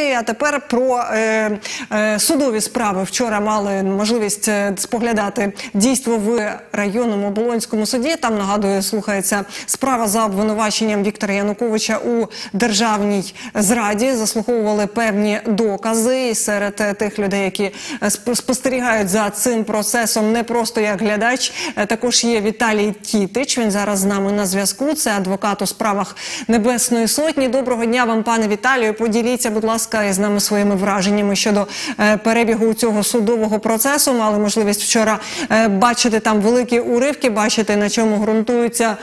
історії. А тепер про е, е, судові справи. Вчора мали можливість е, споглядати дійство в районному оболонському суді. Там нагадую, слухається справа за обвинуваченням Віктора Януковича у державній зраді. Заслуховували певні докази серед е, тих людей, які е, спостерігають за цим процесом, не просто як глядач. Також є Віталій Тітич. Він зараз з нами на зв'язку. Це адвокат у справах Небесної Сотні. Доброго дня вам, пане Віталію. Поділіться, будь ласка, із нами своїми враженнями щодо е, перебігу цього судового процесу. Мали можливість вчора е, бачити там великі уривки, бачити на чому ґрунтуються.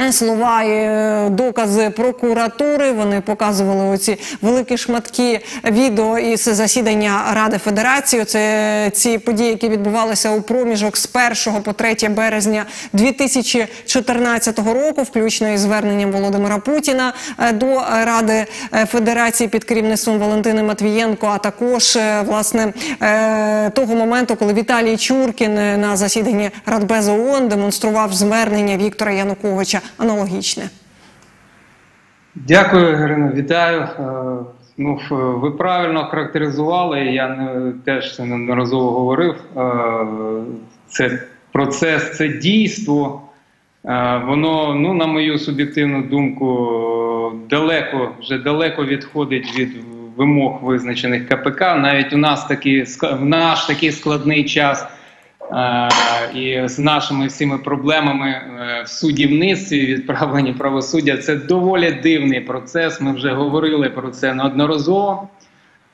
Е, Слова е, докази прокуратури вони показували оці великі шматки відео із засідання Ради Федерації. Це ці події, які відбувалися у проміжок з 1 по 3 березня 2014 року, включно із зверненням Володимира Путіна е, до Ради е, Федерації під керівництвом Валентини Матвієнко, а також е, власне е, того моменту, коли Віталій Чуркін е, на засіданні Радбезу ООН демонстрував звернення Віктора Януковича аналогічне. Дякую, Ірина, вітаю. Е, Ну, ви правильно характеризували. Я не, теж це неодноразово говорив. Е, Це процес, це дійство. Е, Воно, ну, на мою суб'єктивну думку, далеко вже далеко відходить від вимог визначених КПК. Навіть у нас ска- в наш такий складний час. І з нашими всіми проблемами е, в судівництві відправленні правосуддя це доволі дивний процес. Ми вже говорили про це неодноразово.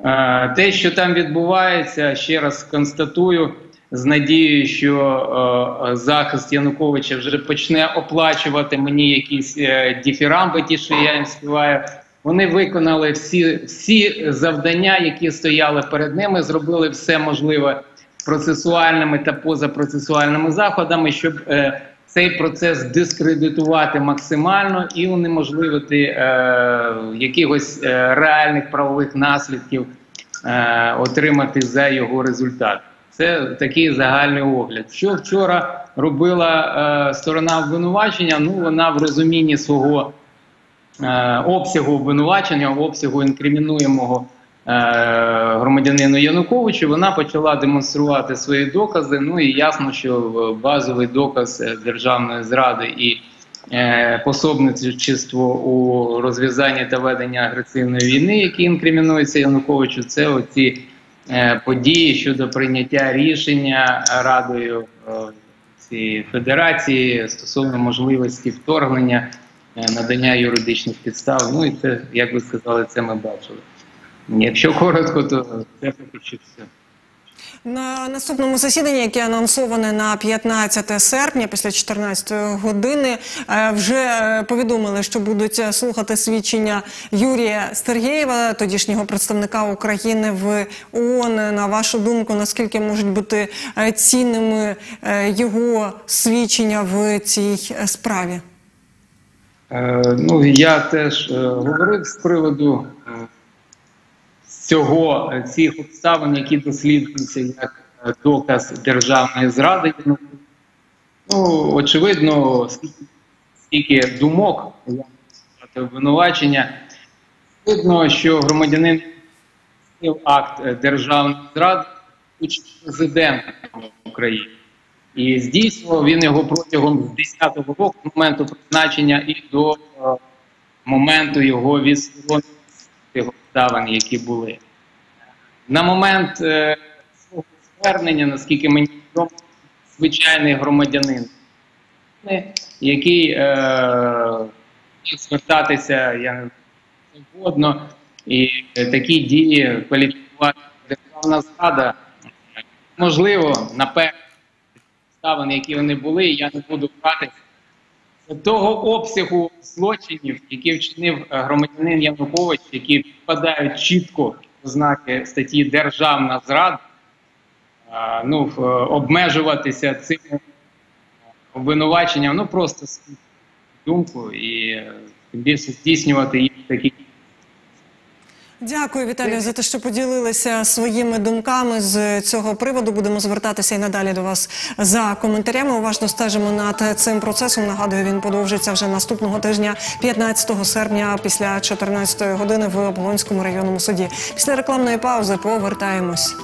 Е, Те, що там відбувається, ще раз констатую з надією, що е, захист Януковича вже почне оплачувати мені якісь діфірамби, ті, що я їм співаю. Вони виконали всі, всі завдання, які стояли перед ними, зробили все можливе процесуальними та позапроцесуальними заходами, щоб е, цей процес дискредитувати максимально і унеможливити е, якихось е, реальних правових наслідків е, отримати за його результат. Це такий загальний огляд. Що вчора робила е, сторона обвинувачення? Ну вона в розумінні свого е, обсягу обвинувачення, обсягу інкримінуємого громадянину Януковичу, вона почала демонструвати свої докази. Ну і ясно, що базовий доказ е, державної зради і е, пособничество у розв'язанні та веденні агресивної війни, які інкримінуються Януковичу, це оці е, події щодо прийняття рішення Радою е, цієї федерації стосовно можливості вторгнення, е, надання юридичних підстав. Ну і це, як ви сказали, це ми бачили. Якщо коротко, то це поки що все. На наступному засіданні, яке анонсоване на 15 серпня після 14 години, е, вже повідомили, що будуть слухати свідчення Юрія Сергєєва, тодішнього представника України в ООН. На вашу думку, наскільки можуть бути е, цінними е, його свідчення в цій справі? Ну, я теж говорив з приводу цього, е, цих обставин, які досліджуються як е, доказ державної зради. Ну, ну очевидно, скільки, скільки думок обвинувачення, видно, що громадянин акт е, державної зради будучи президентом України. І здійснював він його протягом 10-го року, моменту призначення і до моменту його відсторонення тих обставин, які були. На момент е, свого звернення, наскільки мені відомо, звичайний громадянин, який е, звертатися я завгодно, і е, такі дії кваліфікувати державна зрада, можливо, напевно обставин, які вони були, я не буду братися. Того обсягу злочинів, які вчинив е, громадянин Янукович, які впадають чітко в знаки статті Державна зрада, ну, обмежуватися цим обвинуваченням, ну просто думку і е, більше здійснювати їх такі Дякую, Віталію, за те, що поділилися своїми думками з цього приводу. Будемо звертатися і надалі до вас за коментарями. Уважно стежимо над цим процесом. Нагадую, він продовжиться вже наступного тижня, 15 серпня, після 14 години в Оболонському районному суді. Після рекламної паузи повертаємось.